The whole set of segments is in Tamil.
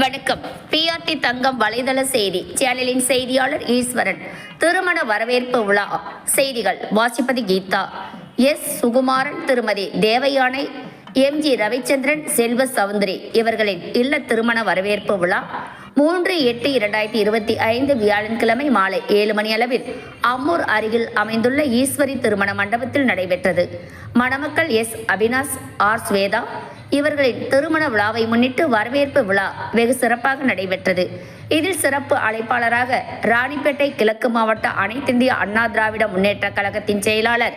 வணக்கம். பிஆர்டி தங்கம் வலைதள செய்தி. சேனலின் செய்தியாளர் ஈஸ்வரன். திருமண வரவேற்பு விழா. செய்திகள். வாசிப்பதி கீதா. எஸ். சுகுமாரன் திருமதி தேவயானை எம்ஜி ரவிச்சந்திரன் செல்வ சவுந்தரி இவர்களின் இல்ல திருமண வரவேற்பு விழா. மூன்று எட்டு இரண்டாயிரத்தி இருபத்தி ஐந்து வியாழன்கிழமை மாலை ஏழு மணி அளவில் அம்மூர் அருகில் அமைந்துள்ள ஈஸ்வரி திருமண மண்டபத்தில் நடைபெற்றது. மணமக்கள் எஸ். அபினாஷ் ஆர். ஸ்வேதா இவர்களின் திருமண விழாவை முன்னிட்டு வரவேற்பு விழா வெகு சிறப்பாக நடைபெற்றது. இதில் சிறப்பு அழைப்பாளராக ராணிப்பேட்டை கிழக்கு மாவட்ட அனைத்திந்திய அண்ணா திராவிட முன்னேற்ற கழகத்தின் செயலாளர்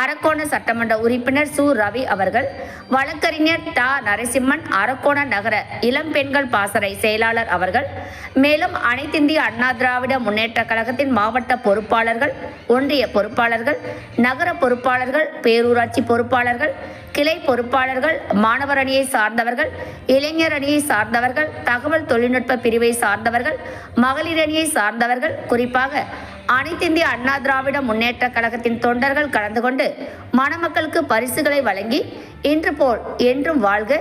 அரக்கோண சட்டமன்ற உறுப்பினர் சு. ரவி அவர்கள் வழக்கறிஞர் தா. நரசிம்மன் அரக்கோண நகர இளம் பெண்கள் பாசறை செயலாளர் அவர்கள் மேலும் அனைத்திந்திய அண்ணா திராவிட முன்னேற்ற கழகத்தின் மாவட்ட பொறுப்பாளர்கள் ஒன்றிய பொறுப்பாளர்கள் நகர பொறுப்பாளர்கள் பேரூராட்சி பொறுப்பாளர்கள் கிளை பொறுப்பாளர்கள் மாணவர் அணியை சார்ந்தவர்கள் இளைஞர் அணியை சார்ந்தவர்கள் தகவல் தொழில்நுட்ப பிரிவை சார்ந்தவர்கள் மகளிர் அணியை சார்ந்தவர்கள் குறிப்பாக அனைத்திந்திய அண்ணா திராவிட முன்னேற்ற கழகத்தின் தொண்டர்கள் கலந்து கொண்டு மணமக்களுக்கு பரிசுகளை வழங்கி இன்று போல் என்றும் வாழ்க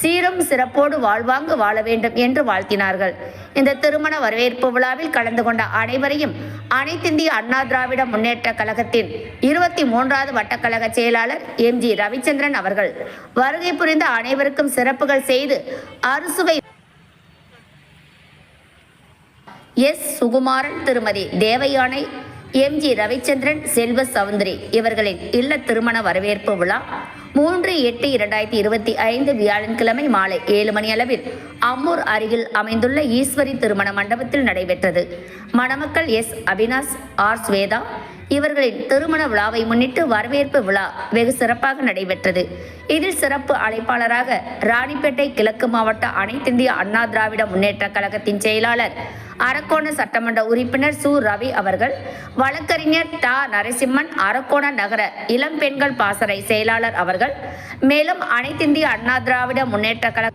சீரும் சிறப்போடு வாழ்வாங்கு வாழ வேண்டும் என்று வாழ்த்தினார்கள். இந்த திருமண வரவேற்பு விழாவில் கலந்து கொண்ட அனைவரையும் அனைத்திந்திய அண்ணா திராவிட முன்னேற்ற கழகத்தின் இருபத்தி மூன்றாவது வட்டக்கழக செயலாளர் எம் ஜி ரவிச்சந்திரன் அவர்கள் வருகை புரிந்த அனைவருக்கும் சிறப்புகள் செய்து அறுசுவை எஸ். சுகுமாரன் திருமதி தேவயானை எம்ஜி ரவிச்சந்திரன் செல்வ சவுந்தரி இவர்களின் இல்ல திருமண வரவேற்பு விழா மூன்று எட்டு இரண்டாயிரத்தி இருபத்தி ஐந்து வியாழன்கிழமை மாலை ஏழு மணி அளவில் அம்மூர் அருகில் அமைந்துள்ள ஈஸ்வரி திருமண மண்டபத்தில் நடைபெற்றது. மணமக்கள் எஸ். அபினாஷ் ஆர். ஸ்வேதா இவர்களின் திருமண விழாவை முன்னிட்டு வரவேற்பு விழா வெகு சிறப்பாக நடைபெற்றது. இதில் சிறப்பு அழைப்பாளராக ராணிப்பேட்டை கிழக்கு மாவட்ட அனைத்திந்திய அண்ணா திராவிட முன்னேற்ற கழகத்தின் செயலாளர் அரக்கோண சட்டமன்ற உறுப்பினர் சு. ரவி அவர்கள் வழக்கறிஞர் தா நரசிம்மன் அரக்கோண நகர இளம் பெண்கள் பாசறை செயலாளர் அவர்கள் மேலும் அனைத்திந்திய அண்ணா திராவிட முன்னேற்ற கழக